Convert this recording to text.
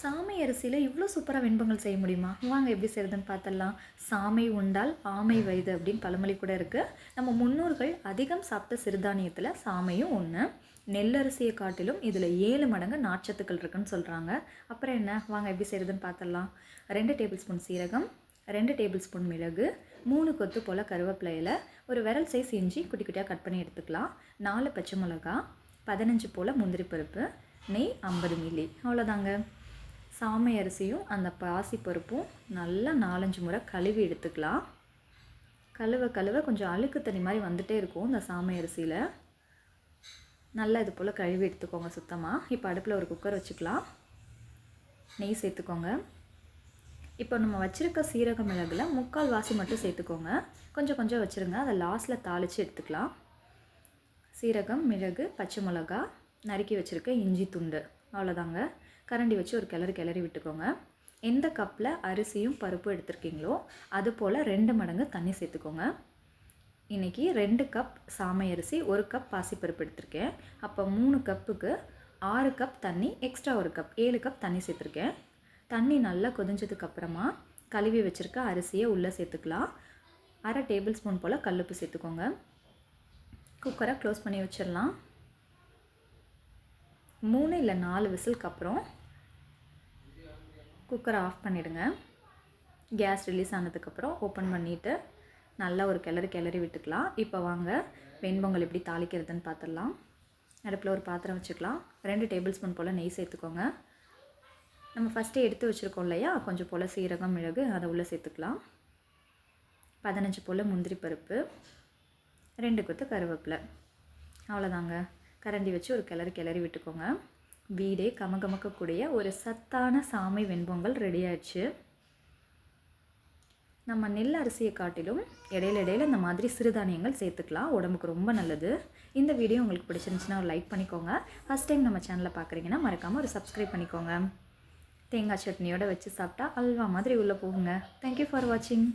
சாமை அரிசியில் இவ்வளோ சூப்பராக வெண்பொங்கல் செய்ய முடியுமா? வாங்க எப்படி செய்கிறதுன்னு பார்த்துடலாம் சாமை உண்டால் ஆமை வயது அப்படின்னு பழமொழி கூட இருக்குது நம்ம முன்னோர்கள் அதிகம் சாப்பிட்ட சிறுதானியத்தில் சாமையும் ஒன்று நெல்லரிசியை காட்டிலும் இதில் ஏழு மடங்கு நாட்சத்துக்கள் இருக்குன்னு சொல்கிறாங்க அப்புறம் என்ன? வாங்க எப்படி செய்கிறதுன்னு பார்த்துடலாம் ரெண்டு டேபிள் ஸ்பூன் சீரகம் ரெண்டு டேபிள் ஸ்பூன் மிளகு மூணு கொத்து போல் கருவேப்பிலையில் ஒரு விரல் சைஸ் இஞ்சி குட்டி குட்டியாக கட் பண்ணி எடுத்துக்கலாம். நாலு பச்சை மிளகா பதினஞ்சு போல் முந்திரி பருப்பு நெய் ஐம்பது மில்லி. அவ்வளோதாங்க சாமை அரிசியும் அந்த பாசி பருப்பும் நல்லா நாலஞ்சு முறை கழுவி எடுத்துக்கலாம். கழுவ கழுவ கொஞ்சம் அழுக்கு தண்ணி மாதிரி வந்துகிட்டே இருக்கும் இந்த சாமை அரிசியில். நல்லா இது போல் கழுவி எடுத்துக்கோங்க சுத்தமாக இப்போ அடுப்பில் ஒரு குக்கர் வச்சுக்கலாம். நெய் சேர்த்துக்கோங்க. இப்போ நம்ம வச்சுருக்க சீரக மிளகுல முக்கால் வாசி மட்டும் சேர்த்துக்கோங்க. கொஞ்சம் கொஞ்சம் வச்சுருங்க. அதை லாஸ்ட்டில் தாளித்து எடுத்துக்கலாம். சீரகம் மிளகு பச்சை மிளகா நறுக்கி வச்சுருக்க இஞ்சி துண்டு. அவ்வளோதாங்க கரண்டி வச்சு ஒரு கிளறி கிளறி விட்டுக்கோங்க. எந்த கப்பில் அரிசியும் பருப்பும் எடுத்திருக்கீங்களோ அது போல் ரெண்டு மடங்கு தண்ணி சேர்த்துக்கோங்க. இன்றைக்கி ரெண்டு கப் சாமை அரிசி ஒரு கப் பாசிப்பருப்பு எடுத்திருக்கேன். அப்போ மூணு கப்புக்கு ஆறு கப் தண்ணி எக்ஸ்ட்ரா ஒரு கப் ஏழு கப் தண்ணி சேர்த்துருக்கேன். தண்ணி நல்லா கொதிஞ்சதுக்கப்புறமா கழுவி வச்சுருக்க அரிசியை உள்ளே சேர்த்துக்கலாம். அரை டேபிள் ஸ்பூன் போல் கல்லுப்பு சேர்த்துக்கோங்க. குக்கரை க்ளோஸ் பண்ணி வச்சிடலாம். மூணு இல்லை நாலு விசிலுக்கு அப்புறம் குக்கரை ஆஃப் பண்ணிவிடுங்க கேஸ் ரிலீஸ் ஆனதுக்கப்புறம் ஓப்பன் பண்ணிவிட்டு நல்லா ஒரு கிளறி கிளறி விட்டுக்கலாம். இப்போ வாங்க வெண்பொங்கல் எப்படி தாளிக்கிறதுன்னு பார்த்துடலாம். அடுப்பில் ஒரு பாத்திரம் வச்சுக்கலாம். ரெண்டு டேபிள் ஸ்பூன் போல் நெய் சேர்த்துக்கோங்க. நம்ம ஃபஸ்ட்டே எடுத்து வச்சுருக்கோம் இல்லையா? கொஞ்சம் போல் சீரகம் மிளகு அதை உள்ளே சேர்த்துக்கலாம். பதினஞ்சு போல் முந்திரி பருப்பு ரெண்டு கொத்து கருவேப்பிலை. அவ்வளோதாங்க. கரண்டி வச்சு ஒரு கிளறி கிளறி விட்டுக்கோங்க. வீடே கமகமக்கக்கூடிய ஒரு சத்தான சாமை வெண்பொங்கல் ரெடி ஆயிடுச்சு நம்ம நெல் அரிசியை காட்டிலும் இடையில இடையில இந்த மாதிரி சிறுதானியங்கள் சேர்த்துக்கலாம். உடம்புக்கு ரொம்ப நல்லது. இந்த வீடியோ உங்களுக்கு பிடிச்சிருந்துச்சுன்னா ஒரு லைக் பண்ணிக்கோங்க. ஃபஸ்ட் டைம் நம்ம சேனலை பார்க்குறீங்கன்னா மறக்காமல் ஒரு சப்ஸ்கிரைப் பண்ணிக்கோங்க. தேங்காய் சட்னியோடு வச்சு சாப்பிட்டா அல்வா மாதிரி உள்ளே போகுங்க. தேங்க்யூ ஃபார் வாட்சிங்